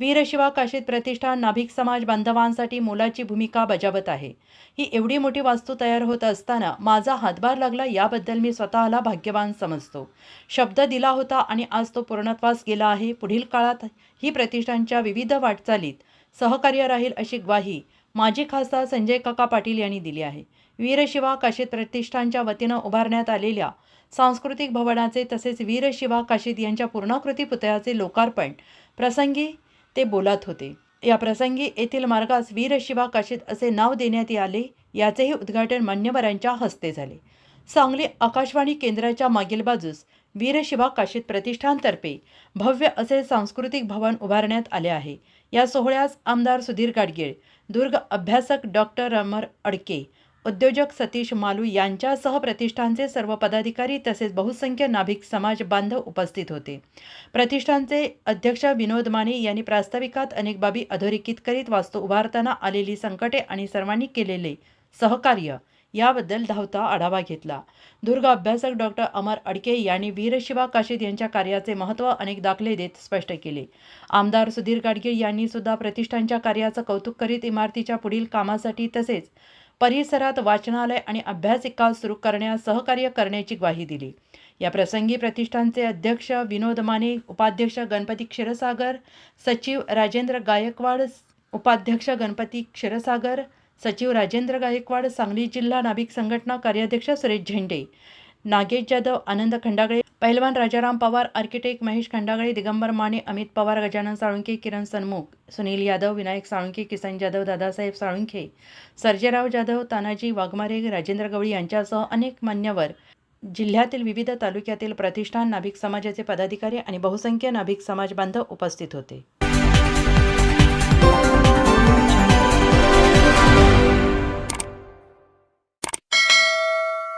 वीरशिवा काशीद प्रतिष्ठान नाभिक समाज बांधवांसाठी मोलाची भूमिका बजावत आहे. ही एवढी मोठी वास्तू तयार होत असताना माझा हातभार लागला याबद्दल मी स्वतःला भाग्यवान समजतो. शब्द दिला होता आणि आज तो पूर्णत्वास गेला आहे. पुढील काळात ही प्रतिष्ठानच्या विविध वाटचालीत सहकार्य राहील अशी ग्वाही माजी खासदार संजय काका पाटील यांनी दिली आहे. वीरशिवा काशीद प्रतिष्ठानच्या वतीनं उभारण्यात आलेल्या सांस्कृतिक भवनाचे तसेच वीरशिवा काशीद यांच्या पूर्णाकृती पुतळ्याचे लोकार्पण प्रसंगी ते बोलत होते. या प्रसंगी येथील मार्गास वीरशिवा काशीद असे नाव देण्यात आले याचेही उद्घाटन मान्यवरांच्या हस्ते झाले. सांगली आकाशवाणी केंद्राच्या मागील बाजूस वीरशिवा काशीद प्रतिष्ठानतर्फे भव्य असे सांस्कृतिक भवन उभारण्यात आले आहे. या सोहळ्यास आमदार सुधीर गाडगीळ दुर्ग अभ्यासक डॉक्टर अमर अडके उद्योजक सतीश मालू यांच्यासह प्रतिष्ठानचे सर्व पदाधिकारी तसेच बहुसंख्य नाभिक समाज बांधव उपस्थित होते. प्रतिष्ठानचे अध्यक्ष विनोद माने यांनी प्रास्ताविकात अनेक बाबी अधोरेखित करीत वास्तू उभारताना आलेली संकटे आणि सर्वांनी केलेले सहकार्य याबद्दल धावता आढावा घेतला. दुर्ग अभ्यासक डॉक्टर अमर अडके यांनी वीरशिवा काशीद यांच्या कार्याचे महत्त्व अनेक दाखले देत स्पष्ट केले. आमदार सुधीर गाडगीळ यांनी सुद्धा प्रतिष्ठानच्या कार्याचं कौतुक करीत इमारतीच्या पुढील कामासाठी तसेच परिसरात वाचनालय आणि अभ्यासिका सुरू करण्यास सहकार्य करण्याची ग्वाही दिली. या प्रसंगी प्रतिष्ठानचे अध्यक्ष विनोद माने उपाध्यक्ष गणपती क्षीरसागर सचिव राजेंद्र गायकवाड उपाध्यक्ष गणपती क्षीरसागर सचिव राजेंद्र गायकवाड सांगली जिल्हा नाभिक संघटना कार्याध्यक्ष सुरेश झेंडे नागेश जाधव आनंद खंडागळे पहिलवान राजाराम पवार आर्किटेक्ट महेश खंडागळे दिगंबर माने अमित पवार गजानन साळुंके किरण सन्मुख सुनील यादव विनायक साळुंके किसन जाधव दादासाहेब साळुंखे सर्जेराव जाधव तानाजी वाघमारे राजेंद्र गवळी यांच्यासह अनेक मान्यवर. जिल्ह्यातील विविध तालुक्यातील प्रतिष्ठान नाभिक समाजाचे पदाधिकारी आणि बहुसंख्य नाभिक समाज बांधव उपस्थित होते.